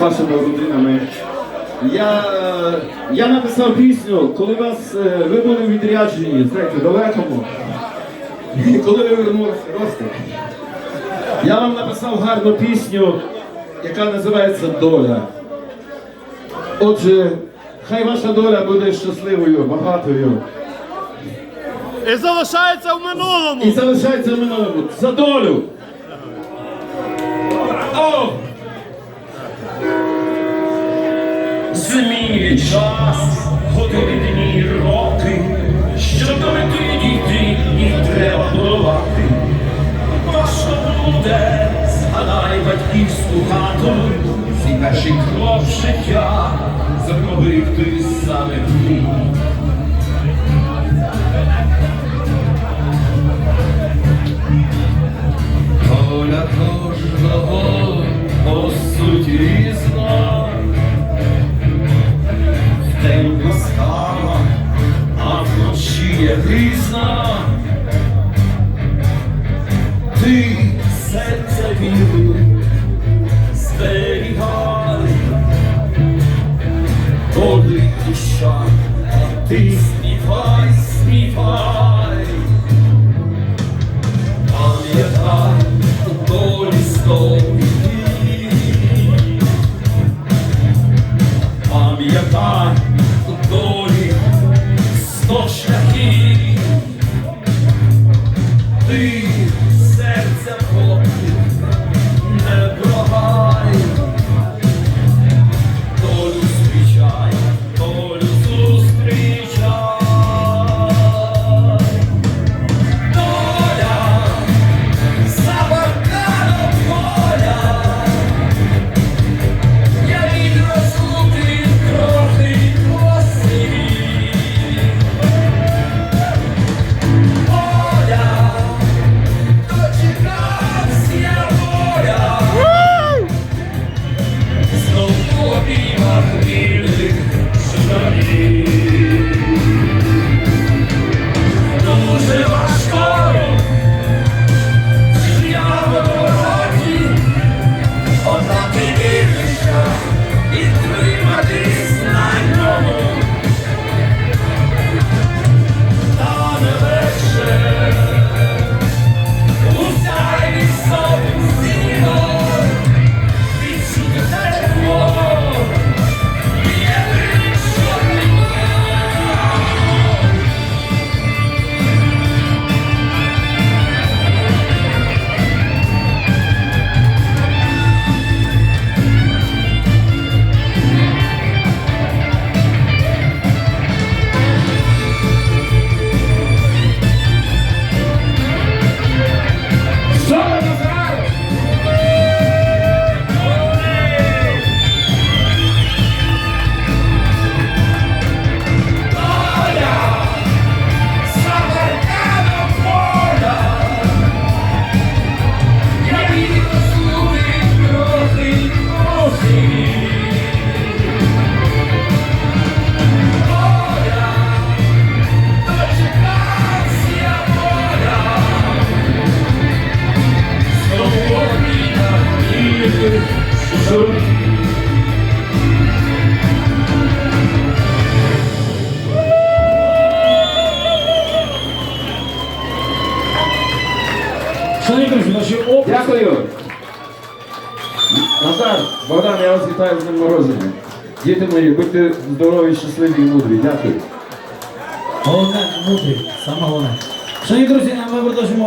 вашими родинами. Я, я написав пісню, коли вас, е, ви були в відрядженні, знаєте, далекому. Коли ви вернулися, росте. Я вам написав гарну пісню, яка називається Доля. Отже, хай ваша доля буде щасливою, багатою. І залишається в минулому. І залишається в минулому. За долю! О! Зміє час, готові дні роки, що до мети дійти, їх треба долати. Важко буде, згадай батьківську хату, свій перший кров життя, зробив ти саме Вдень а вночі є грізна. Ти серця віру зберігай, коли душа, а ти співай, співай. Пам'ятай, Шановні друзі, наші опис. Дякую. Назар, Богдан, я вас вітаю з ним народження. Діти мої, будьте здорові, щасливі і мудрі. Дякую. Головне, мудрі, саме головне. Шановні друзі, ми продовжимо.